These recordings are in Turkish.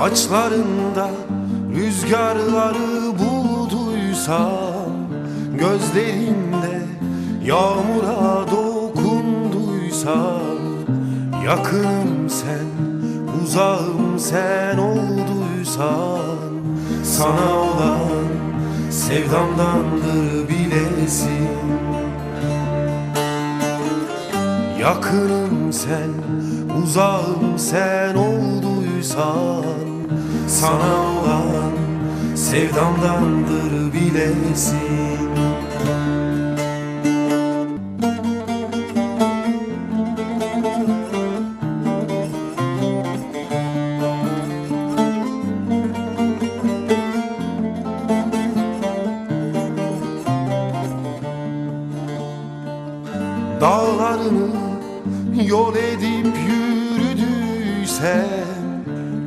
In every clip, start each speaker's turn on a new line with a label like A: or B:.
A: Saçlarında rüzgarları bulduysam Gözlerinde yağmura dokunduysam Yakınım sen, uzağım sen olduysan Sana olan sevdamdandır bilesin. Yakınım sen, uzağım sen olduysan Sana olan sevdamdandır bilesin Dağlarını yol edip yürüdüysem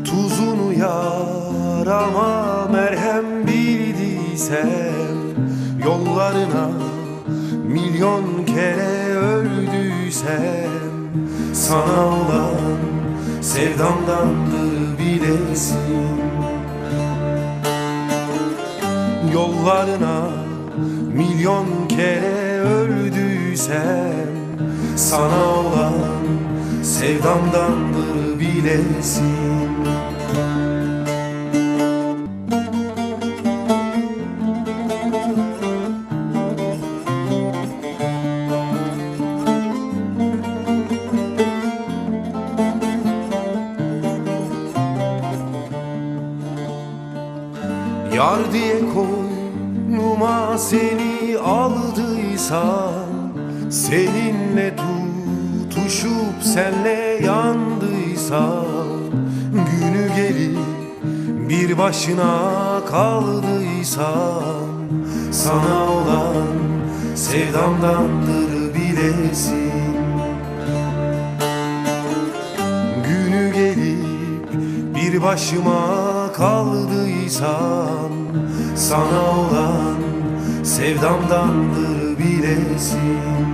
A: Tuzunu yarama merhem bildiysem Yollarına milyon kere öldüysem Sana olan sevdamdandır bilesin. Yollarına milyon kere öldüysem Sana olan sevdamdandır bilesin. Yar diye koynuma seni aldıysam Seninle tutuşup senle yandıysam Günü gelip bir başına kaldıysam Sana olan sevdamdandır bilesin. Günü gelip bir başıma kaldıysam Sana olan sevdamdandır bilesin